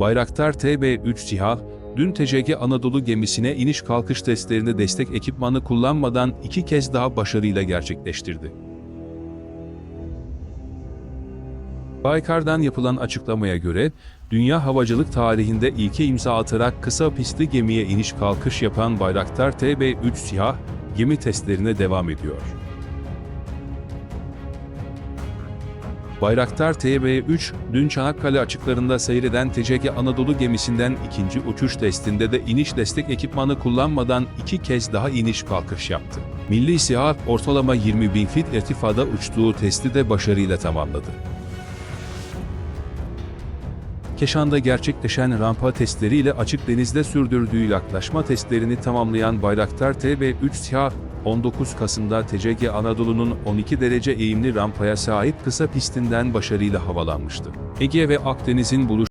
Bayraktar TB3 SİHA, dün TCG Anadolu gemisine iniş kalkış testlerini destek ekipmanı kullanmadan iki kez daha başarıyla gerçekleştirdi. Baykar'dan yapılan açıklamaya göre, dünya havacılık tarihinde ilke imza atarak kısa pistli gemiye iniş kalkış yapan Bayraktar TB3 SİHA, gemi testlerine devam ediyor. Bayraktar TB3, dün Çanakkale açıklarında seyreden TCG Anadolu gemisinden ikinci uçuş testinde de iniş destek ekipmanı kullanmadan iki kez daha iniş kalkış yaptı. Milli SİHA, ortalama 20 bin fit irtifada uçtuğu testi de başarıyla tamamladı. Keşan'da gerçekleşen rampa testleriyle açık denizde sürdürdüğü yaklaşma testlerini tamamlayan Bayraktar TB3 SİHA, 19 Kasım'da TCG Anadolu'nun 12 derece eğimli rampaya sahip kısa pistinden başarıyla havalanmıştı. Ege ve Akdeniz'in buluş